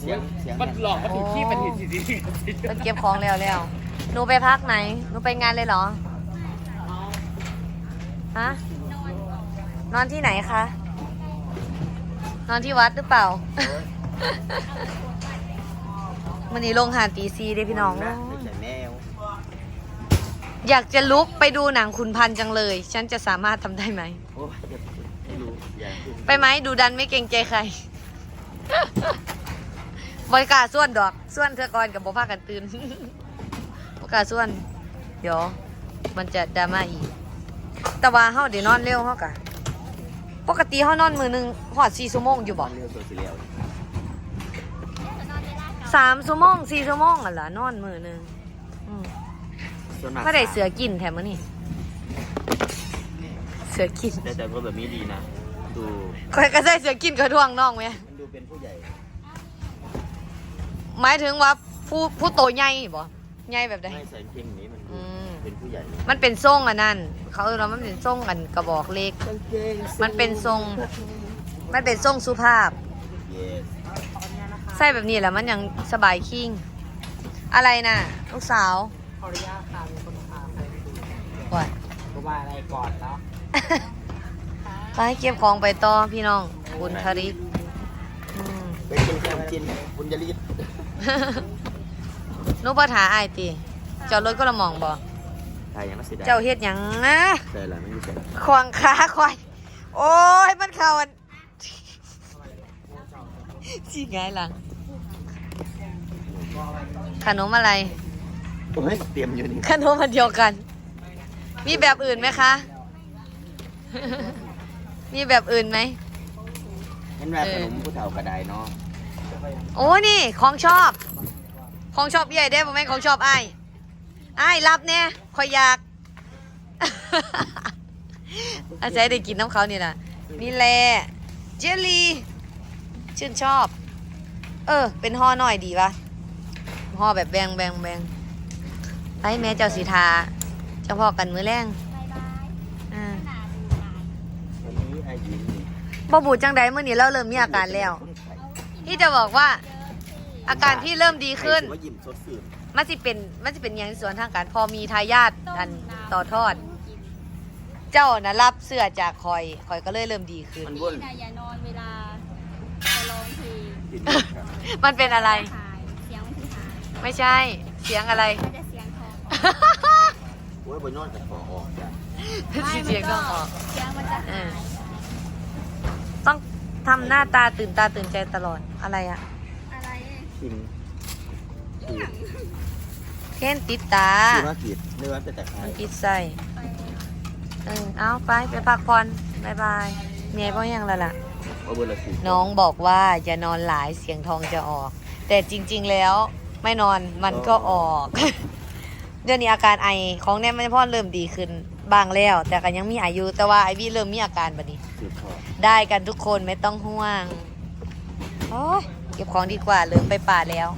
เสียงเสียงมันหลอกมันถึงที่มันเห็นสิสิเพิ่นเก็บของแล้วแล้วหนูไปพักไหนหนูไปงานเลยเหรอฮะนอนที่ไหนคะ นอนที่วัดหรือเปล่ามันนี้ลงหาตีซีเด้พี่น้องนะไม่ใช่แมวอยากจะลุกไปดูหนังขุนพันธ์จังเลย ฉันจะสามารถทำได้ไหมโอ้ยไม่รู้อย่าขึ้นไปไหมดูดันไม่เกรงใจใคร บริการส่วนดอกส่วนเธอกรกับบพากันตื่นบริการส่วน เดี๋ยว มันจะดราม่าอีก แต่ว่าเฮาเดี๋ยวนอนเร็วเฮากะปกติเฮานอนมือหนึ่งหอดสี่ชั่วโมงอยู่บ่เรียวตัวสีเหลียวสามชั่วโมงสี่ชั่วโมงอะล่ะนอนมือหนึ่งอืมส่วนมากไม่ได้เสือกินแถมมื้อนี่เสือกินแต่แต่ก็แบบนี้ดีนะ ดู คอยก็ใส่เสือกินกระท่วงน้องไหม มันดูเป็นผู้ใหญ่ หมายถึงว่าผู้ผู้โตใหญ่บ่ใหญ่แบบใดไม่ใส่เกงนี้มันอืดูมเป็นผู้ใหญ่มันเป็นทรงอันนั้นเขาเออเรามันเป็นทรงอันกระบอกเล็ก มันเป็นทรง มันเป็นทรงสุภาพ เยสใส่แบบนี้แหละมันยังสบายคิงอะไรน่ะลูกสาวขออนุญาตค่ะมีคนพาไปดูว่า ก็ว่าอะไรก่อนแล้ว ไปเก็บของไปต่อพี่น้องบุญทริกอืม ไปกินขนม จีนบุญยรีดนุปัฏหาอายตีเจ้ารถก็ละหมองบ่ใช่ยังไม่เสียดายเจ้าเฮ็ดหยังนะใช่ละไม่มีใส่ควงขาควายโอ้ยมันเข้าอันจีไงหลังขนมอะไร โอ้ยเตรียมอยู่นี่ขนมมันเดียวกัน มีแบบอื่นไหมคะ มีแบบอื่นไหม เห็นว่าขนมผู้เฒ่ากระไดเนาะ โอ้นี่ของชอบ ของชอบใหญ่ได้ป่ะแม่นของชอบไอ้ายอ้ายรับเนี่ยคอยอยาก อาจารย์ได้กินน้ำเขานี่นะนี่แหละเจลลี่ชื่นชอบ เออ เป็นห่อหน่อยดีปะห่อแบบแบงแบงแบงไปแม่เจ้าสีทาเจ้าพ่อกันมือแรงอ่าวันนี้อายุนี่บ่บูจังใดเมื่อนี้เราเริ่มมีอาการแล้ว ที่จะบอกว่าอาการที่เริ่มดีขึ้นใครสิว่ายิ้มสดสื่นมันสิเป็นมันสิเป็นอย่างส่วนทางการพอมีทายาทอันต่อทอด เจ้านะรับเสื้อจากคอยคอยก็เลยเริ่มดีขึ้น มันพี่วุ่นนะอย่านอนเวลาจะร้องเพลงติดอยู่ครับมันเป็นอะไร หายเสียงมันที่หายไม่ใช่ เสียงอะไรมันจะเสียงทองโอ้ยบนนอนกับขอออกจ้ะเสียงก็ออก เสียงมันจะเอหาอยต้องทำหน้าตาตื่นตาตื่นใจตลอด อะไรอะอะไรกินขีดเพ้นติดตาคือว่าขีดเนื้อเป็นแต่ไข่มันติดใส่ไปเออเอาไปไปพักผ่อนบายบายเมียพ่อยังแล้วล่ะว่าบนละขีดน้องบอกว่าอย่านอนหลายเสียงทองจะออก แต่จริง ๆแล้วไม่นอนมันก็ออก เดี๋ยวนี้อาการไอของแนมไม่พ่อเริ่มดีขึ้นบ้างแล้ว แต่ก็ยังมีอายุแต่ว่าไอวี่เริ่มมีอาการแบบนี้ ขีดคอ ได้กันทุกคนไม่ต้องห่วง โอ้ยเก็บของดีกว่าเริ่มไปป่าแล้ว